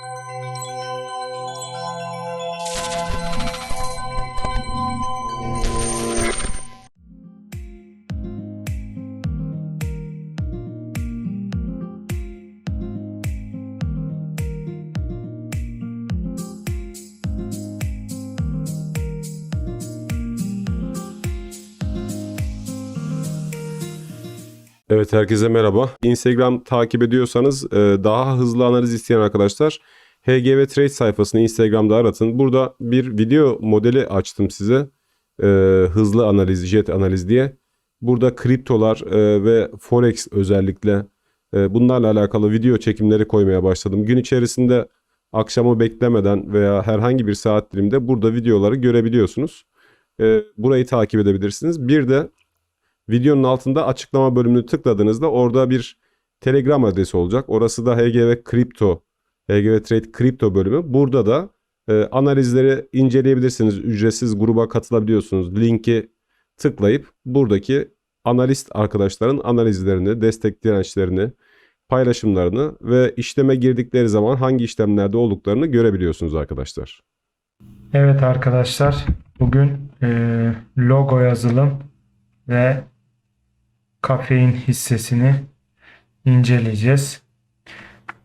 Música Evet herkese merhaba. Instagram takip ediyorsanız e, daha hızlı analiz isteyen arkadaşlar HGV Trade sayfasını Instagram'da aratın. Burada bir video modeli açtım size. E, hızlı analiz, jet analiz diye. Burada kriptolar e, ve forex özellikle bunlarla alakalı video çekimleri koymaya başladım. Gün içerisinde akşamı beklemeden veya herhangi bir saat diliminde burada videoları görebiliyorsunuz. Burayı takip edebilirsiniz. Bir de Videonun altında açıklama bölümünü tıkladığınızda orada bir Telegram adresi olacak. Orası da HGV Kripto, HGV Trade Kripto bölümü. Burada da e, analizleri inceleyebilirsiniz. Ücretsiz gruba katılabiliyorsunuz. Linki tıklayıp buradaki analist arkadaşların analizlerini, destek dirençlerini, paylaşımlarını ve işleme girdikleri zaman hangi işlemlerde olduklarını görebiliyorsunuz arkadaşlar. Evet arkadaşlar bugün e, logo yazılım ve kafein hissesini inceleyeceğiz.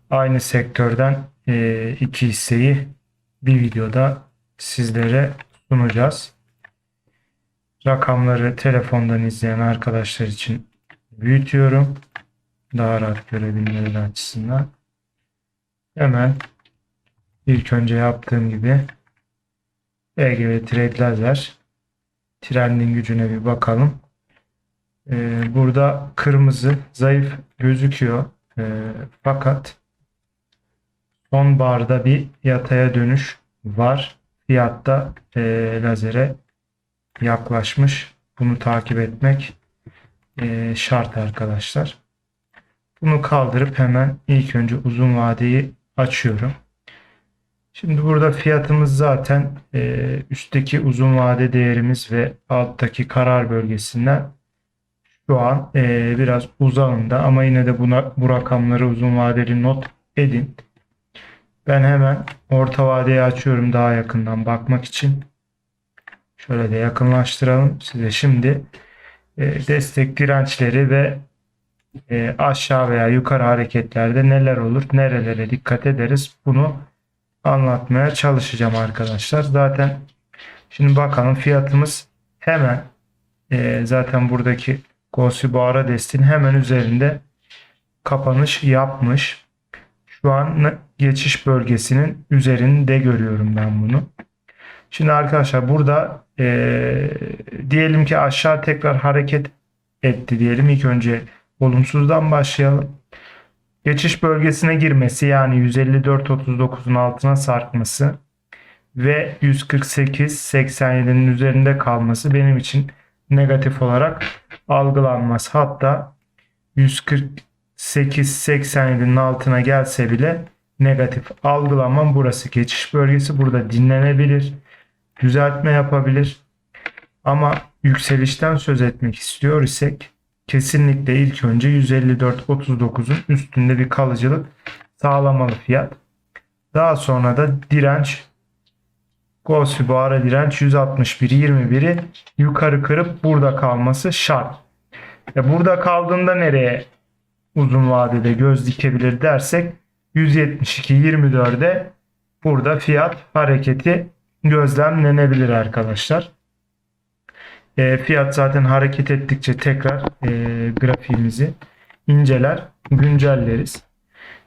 Aynı sektörden e, iki hisseyi bir videoda sizlere sunacağız. Rakamları telefondan izleyen arkadaşlar için büyütüyorum. Daha rahat görebilmeleri açısından. Hemen ilk önce yaptığım gibi EGV Trade Laser trendin gücüne bir bakalım. Ee, burada kırmızı zayıf gözüküyor. Ee, fakat sonbaharda bir yataya dönüş var. Fiyatta e, lazere yaklaşmış. Bunu takip etmek e, şart arkadaşlar. Bunu kaldırıp hemen ilk önce uzun vadeyi açıyorum. Şimdi burada fiyatımız zaten e, üstteki uzun vade değerimiz ve alttaki karar bölgesinden şu an e, biraz uzağında ama yine de buna bu rakamları uzun vadeli not edin. Ben hemen orta vadeyi açıyorum daha yakından bakmak için. Şöyle de yakınlaştıralım size şimdi e, destek dirençleri ve e, aşağı veya yukarı hareketlerde neler olur, nerelere dikkat ederiz bunu anlatmaya çalışacağım arkadaşlar. Zaten şimdi bakalım fiyatımız hemen e, zaten buradaki Boğara desteğin hemen üzerinde kapanış yapmış. Şu an geçiş bölgesinin üzerinde görüyorum ben bunu. Şimdi arkadaşlar burada e, diyelim ki aşağı tekrar hareket etti diyelim. İlk önce olumsuzdan başlayalım. Geçiş bölgesine girmesi yani 154.39'un altına sarkması ve 148.87'nin üzerinde kalması benim için negatif olarak algılanmaz. Hatta 148.87'nin altına gelse bile negatif algılamam burası geçiş bölgesi. Burada dinlenebilir. Düzeltme yapabilir. Ama yükselişten söz etmek istiyor isek kesinlikle ilk önce 154.39'un üstünde bir kalıcılık sağlamalı fiyat. Daha sonra da direnç Gossi bu ara direnç 161.21'i yukarı kırıp burada kalması şart. E burada kaldığında nereye uzun vadede göz dikebilir dersek 172.24'de burada fiyat hareketi gözlemlenebilir arkadaşlar. E, fiyat zaten hareket ettikçe tekrar e, grafiğimizi inceler, güncelleriz.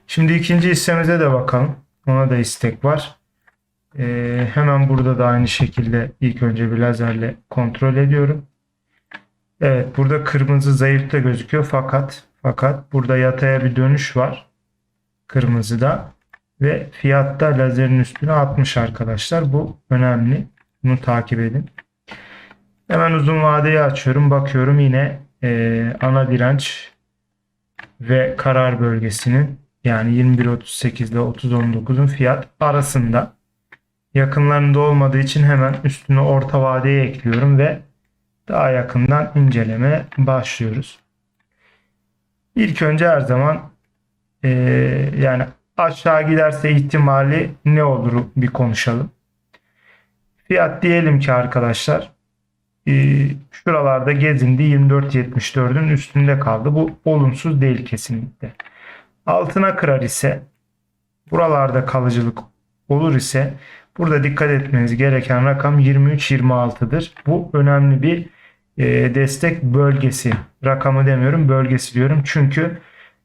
Şimdi ikinci hissemize de bakalım. Ona da istek var. E, hemen burada da aynı şekilde ilk önce bir lazerle kontrol ediyorum. Evet burada kırmızı zayıf da gözüküyor fakat fakat burada yataya bir dönüş var. Kırmızıda ve fiyatta lazerin üstüne 60 arkadaşlar. Bu önemli. Bunu takip edin. Hemen uzun vadeyi açıyorum. Bakıyorum yine e, ana direnç ve karar bölgesinin yani 21.38 ile 30.19'un fiyat arasında yakınlarında olmadığı için hemen üstüne orta vadeyi ekliyorum ve daha yakından inceleme başlıyoruz. İlk önce her zaman e, yani aşağı giderse ihtimali ne olur bir konuşalım. Fiyat diyelim ki arkadaşlar e, şuralarda gezindi 24.74'ün üstünde kaldı. Bu olumsuz değil kesinlikle. Altına kırar ise buralarda kalıcılık olur ise burada dikkat etmeniz gereken rakam 23-26'dır. Bu önemli bir e, destek bölgesi. Rakamı demiyorum bölgesi diyorum. Çünkü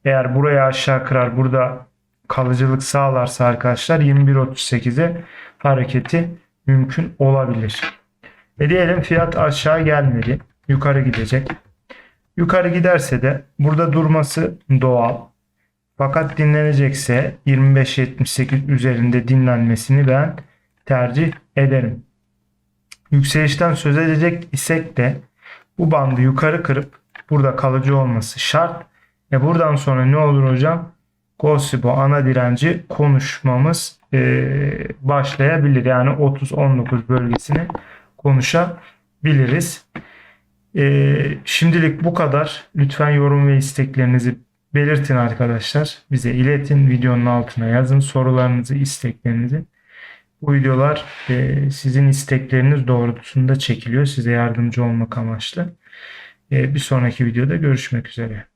eğer buraya aşağı kırar burada kalıcılık sağlarsa arkadaşlar 21.38'e hareketi mümkün olabilir. E diyelim fiyat aşağı gelmedi. Yukarı gidecek. Yukarı giderse de burada durması doğal. Fakat dinlenecekse 25.78 üzerinde dinlenmesini ben tercih ederim. Yükselişten söz edecek isek de bu bandı yukarı kırıp burada kalıcı olması şart. E buradan sonra ne olur hocam? Gosibo ana direnci konuşmamız e, başlayabilir. Yani 30-19 bölgesini konuşabiliriz. E, şimdilik bu kadar. Lütfen yorum ve isteklerinizi belirtin arkadaşlar. Bize iletin. Videonun altına yazın sorularınızı, isteklerinizi. Bu videolar e, sizin istekleriniz doğrultusunda çekiliyor. Size yardımcı olmak amaçlı. E, bir sonraki videoda görüşmek üzere.